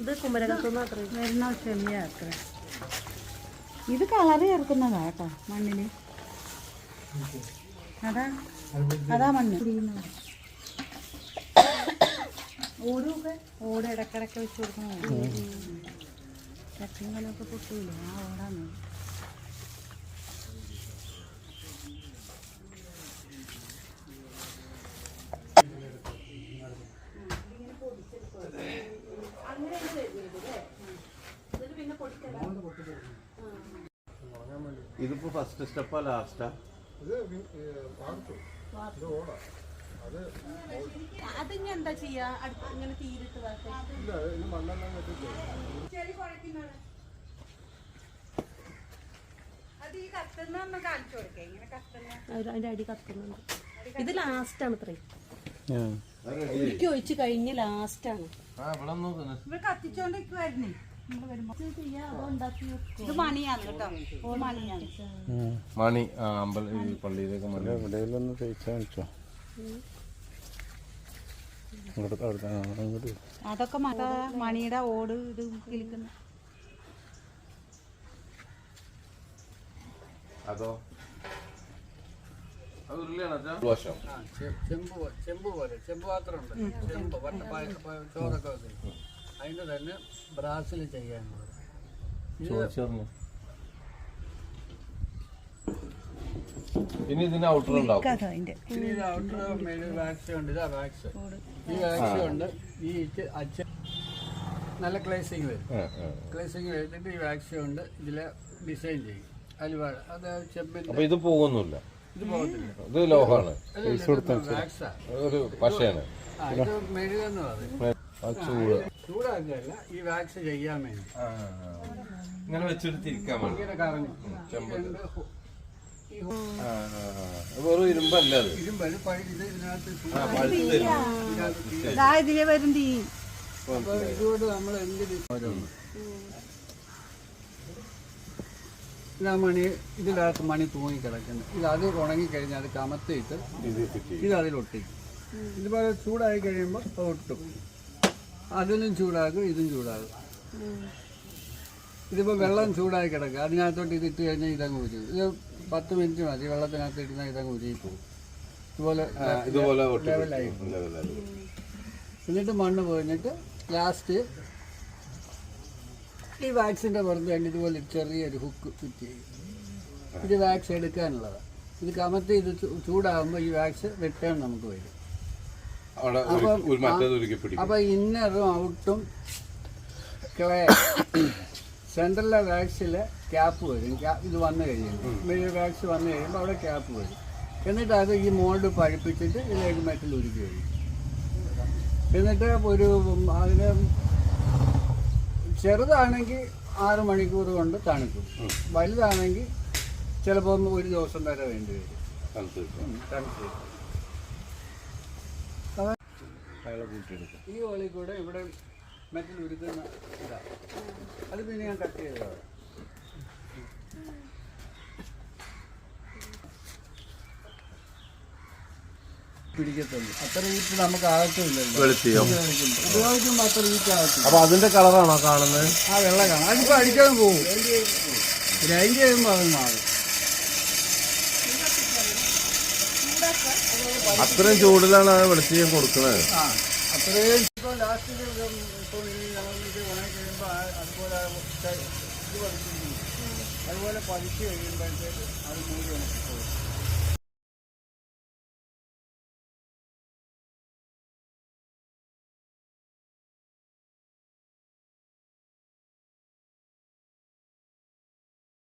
ഇത് കുമരകത്തുനിന്ന് അത്ര വരുന്ന ക്ഷമിയ അത്ര ഇത് കളറ് ചേർക്കുന്നതാ കേട്ടോ മണ്ണിന്. അതാ അതാ മണ്ണ്. ഓടൊക്കെ ഓട് ഇടക്കിടക്ക് വെച്ച് കൊടുക്കണം ചട്ടിങ്ങളൊക്കെ പൊട്ടൂല ആ ഓടാണ്. ഇതിപ്പോ ഫസ്റ്റ് സ്റ്റെപ്പാ ലാസ്റ്റാ കത്തുന്ന ഒന്ന് കാണിച്ചു കൊടുക്കേ. ഇങ്ങനെ കത്തുന്ന. അതിന്റെ അടി കത്തുന്നുണ്ട്. ഇത് ലാസ്റ്റാണ് ഇത്രേ ഒരിക്കൽ ഒഴിച്ച് കഴിഞ്ഞ് ലാസ്റ്റാണ് ഇവിടെ കത്തിച്ചോണ്ടിരിക്കുവായിരുന്നേ. മണി ആ അമ്പല ഈ പള്ളിയിലേക്ക് മണി. എവിടെയെങ്കിലും തേച്ചാൽ വെച്ചോ അതൊക്കെ മത മണിയുടെ ഓട് ഇത് കിളിക്കുന്ന. അതോ? ചെമ്പ് ചെമ്പ് പോലെ ചെമ്പ് പാത്രമുണ്ട് ചെമ്പ് വട്ടപ്പായ ചോറൊക്കെ വെക്കും അതിന് തന്നെ ബ്രാസിൽ ചെയ്യാനുള്ളത് ഇത് ഇനി ഇതിന് ഔട്ടർ ഉണ്ടാവും. ഇനി ഇത് ഔട്ടർ വാക്സ് ഉണ്ട്. ഇതാ വാക്സ് ഈ വാക്സ് ഉണ്ട്. ഈ ഇച്ച് അച്ഛ നല്ല ക്ലേസിങ് വരും. ക്ലേസിങ് വരുന്നിട്ട് ഈ വാക്സ് ഉണ്ട് ഇതിൽ ഡിസൈൻ ചെയ്യും. അലുവാട് അത് ചെമ്പിന്റെ അപ്പൊ ഇത് പോകുന്നില്ല. ഇത് ഇത് ലോഹാണ് വാക്സാ ഒരു പശയാണ്. ഇത് മെഴുകെന്ന് പറയും. ചൂടാക്കുകയല്ല ഈ വാക്സ് ചെയ്യാൻ വേണ്ടി. ഇങ്ങനെ വെച്ചിട്ട് തിരിക്കാൻ വേണ്ടി ഇങ്ങനെ കറങ്ങും. ചെമ്പത്ത് രണ്ട് ഹോ- ഈ ഹോ- ആ, ആ, ആ. അത്. വെറും ഇരുമ്പല്ല ഇതിനകത്ത് ചൂട് ആ പഴുത്ത് തരും. ഇതാ ഇതിലെ വരും തീ അപ്പൊ ഇതുകൊണ്ട് നമ്മൾ ഇതാ മണി ഇതിനകത്ത് മണി തൂങ്ങി കിടക്കുന്നത് ഇത് അത് ഉണങ്ങി കഴിഞ്ഞാൽ അത് കമത്തിയിട്ട് ഇത് അതിലൊട്ടിക്കും. ഇതുപോലെ ചൂടായി കഴിയുമ്പോൾ അത് ഒട്ടും. അതിലും ചൂടാകും ഇതും ചൂടാകും ഇതിപ്പോൾ വെള്ളം ചൂടായി കിടക്കുക. അതിനകത്തോട്ട് ഇത് ഇട്ട് കഴിഞ്ഞാൽ ഇതങ്ങ് ഉരിയും ഇത് പത്ത് മിനിറ്റ് മതി. വെള്ളത്തിനകത്ത് ഇടുന്ന ഇതങ്ങ് ഉരുകി പോകും. ഇതുപോലെ ഇതുപോലെ ലെവലായി എന്നിട്ട് മണ്ണ് പോയിട്ട് ലാസ്റ്റ് ഈ വാക്സിന്റെ പുറത്ത് വേണ്ടി ഇതുപോലെ ചെറിയൊരു ഹുക്ക് ഫിറ്റ് ചെയ്യും. ഇത് വാക്സ് എടുക്കാനുള്ളതാണ് ഇത് കമത്തി ഇത് ചൂടാകുമ്പോൾ ഈ വാക്സ് റിട്ടേൺ നമുക്ക് വരും. അപ്പോൾ ഇന്നറും ഔട്ടും ക്ലേ സെൻട്രലിലെ വാക്സിൽ ക്യാപ്പ് വരും. ഇത് വന്നു കഴിയുമ്പോൾ വലിയ വാക്സ് വന്നു കഴിയുമ്പോൾ അവിടെ ക്യാപ്പ് വരും. എന്നിട്ട് അത് ഈ മോൾഡ് പഴിപ്പിച്ചിട്ട് ഇതിലേക്ക് മെറ്റൽ ഉരുക്കി വരും. എന്നിട്ട് ഒരു അതിന് ചെറുതാണെങ്കിൽ ആറ് മണിക്കൂർ കൊണ്ട് തണുക്കും. വലുതാണെങ്കിൽ ചിലപ്പോൾ ഒരു ദിവസം വരെ വേണ്ടി വരും. തണുത്ത് അയാളെ കൂട്ടിയെടുക്കും. ഈ ഓളി കൂടെ ഇവിടെ മെറ്റൽ ഉരുത്തുന്ന ഇതാ. അത് പിന്നെ ഞാൻ കട്ട് ചെയ്തതാണ് പിടിക്കത്തുള്ളൂ. അത്ര വീട്ട് നമുക്ക് ആകത്തുമില്ലല്ലോ. വെളുത്തിയോ? ഉപയോഗിക്കുമ്പോൾ അത്ര വീട്ട് ആകത്തില്ല. അപ്പൊ അതിന്റെ കളറാണോ കാണുന്നത്? ആ വെള്ളം കാണാം അതിപ്പോ അടിക്കാതെ പോകും ഗ്രൈൻഡ് ചെയ്യുമ്പോൾ അത് മാറും. അത്രയും ചൂടിലാണ് അത് വെളുത്തിയും കൊടുക്കുന്നത്. ആ അത്രയും ഇപ്പോൾ കൊടുക്കുന്നത് ഇപ്പോൾ ഉണങ്ങി കഴിയുമ്പോൾ അതുപോലെ ഇത് അതുപോലെ പതിച്ച് കഴിയുമ്പോഴത്തേക്ക് അത് മൂടി